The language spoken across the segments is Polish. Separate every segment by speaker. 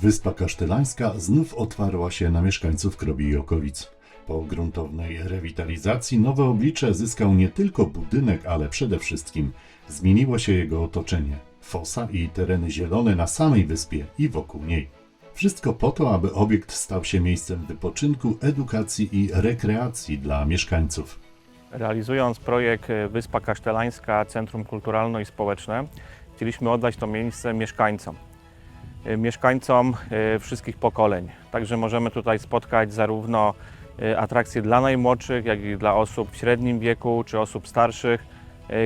Speaker 1: Wyspa Kasztelańska znów otwarła się na mieszkańców Krobi i okolic. Po gruntownej rewitalizacji nowe oblicze zyskał nie tylko budynek, ale przede wszystkim zmieniło się jego otoczenie. Fosa i tereny zielone na samej wyspie i wokół niej. Wszystko po to, aby obiekt stał się miejscem wypoczynku, edukacji i rekreacji dla mieszkańców.
Speaker 2: Realizując projekt e, Wyspa Kasztelańska Centrum Kulturalno i Społeczne, chcieliśmy oddać to miejsce mieszkańcom. E, Mieszkańcom e, wszystkich pokoleń. Także możemy tutaj spotkać zarówno e, atrakcje dla najmłodszych, jak i dla osób w średnim wieku czy osób starszych.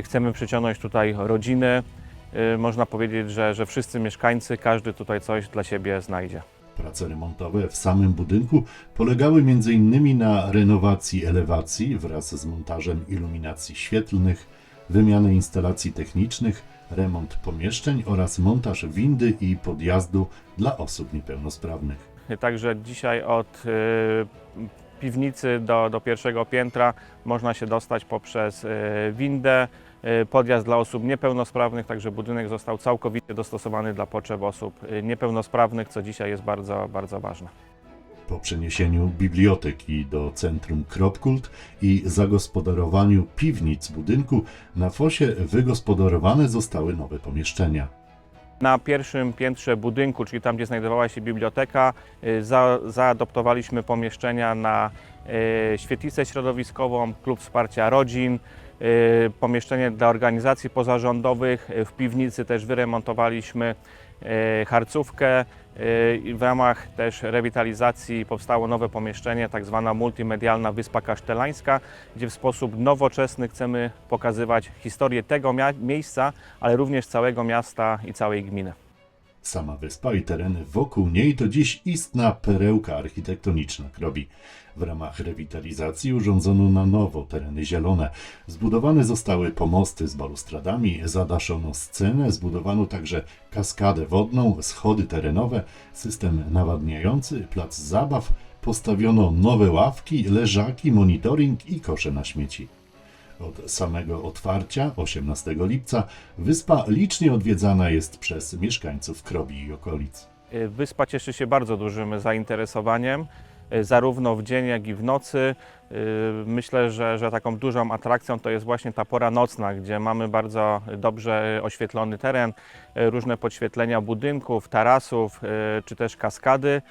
Speaker 2: Chcemy przyciągnąć tutaj rodziny. Można powiedzieć, że, że wszyscy mieszkańcy, każdy tutaj coś dla siebie znajdzie.
Speaker 1: Prace remontowe w samym budynku polegały m.in. na renowacji elewacji wraz z montażem iluminacji świetlnych, wymianę instalacji technicznych, remont pomieszczeń oraz montaż windy i podjazdu dla osób niepełnosprawnych.
Speaker 2: Także dzisiaj od y, piwnicy do, do pierwszego piętra można się dostać poprzez y, windę, y, podjazd dla osób niepełnosprawnych, także budynek został całkowicie dostosowany dla potrzeb osób niepełnosprawnych, co dzisiaj jest bardzo, bardzo ważne.
Speaker 1: Po przeniesieniu biblioteki do centrum Kropkult i zagospodarowaniu piwnic budynku na fosie wygospodarowane zostały nowe pomieszczenia.
Speaker 2: Na pierwszym piętrze budynku, czyli tam, gdzie znajdowała się biblioteka, y, za, zaadoptowaliśmy pomieszczenia na y, świetlicę środowiskową, klub wsparcia rodzin, y, pomieszczenie dla organizacji pozarządowych. W piwnicy też wyremontowaliśmy harcówkę. y, i W ramach też rewitalizacji powstało nowe pomieszczenie, tak zwana multimedialna Wyspa Kasztelańska, gdzie w sposób nowoczesny chcemy pokazywać historię tego miejsca, ale również całego miasta i całej gminy.
Speaker 1: Sama wyspa i tereny wokół niej to dziś istna perełka architektoniczna Krobi. W ramach rewitalizacji urządzono na nowo tereny zielone. Zbudowane zostały pomosty z balustradami, zadaszono scenę, zbudowano także kaskadę wodną, schody terenowe, system nawadniający, plac zabaw, postawiono nowe ławki, leżaki, monitoring i kosze na śmieci. Od samego otwarcia 18 lipca wyspa licznie odwiedzana jest przez mieszkańców Krobi i okolic.
Speaker 2: Y, Wyspa cieszy się bardzo dużym zainteresowaniem, y, zarówno w dzień, jak i w nocy. Y, Myślę, że, że taką dużą atrakcją to jest właśnie ta pora nocna, gdzie mamy bardzo dobrze oświetlony teren, różne podświetlenia budynków, tarasów czy też kaskady.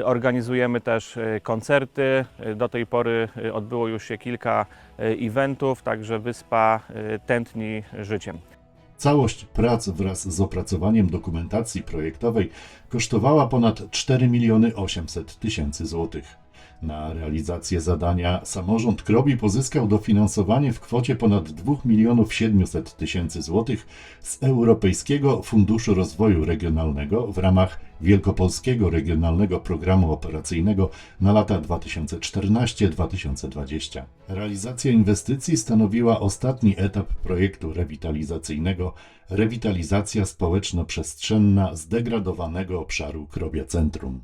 Speaker 2: Y, Organizujemy też y, koncerty. Y, Do tej pory odbyło już się kilka eventów, także wyspa tętni życiem.
Speaker 1: Całość prac wraz z opracowaniem dokumentacji projektowej kosztowała ponad 4 miliony 800 tysięcy złotych. Na realizację zadania samorząd Krobi pozyskał dofinansowanie w kwocie ponad 2 milionów 700 tysięcy złotych z Europejskiego Funduszu Rozwoju Regionalnego w ramach Wielkopolskiego Regionalnego Programu Operacyjnego na lata 2014-2020. Realizacja inwestycji stanowiła ostatni etap projektu rewitalizacyjnego Rewitalizacja społeczno-przestrzenna zdegradowanego obszaru Krobia Centrum.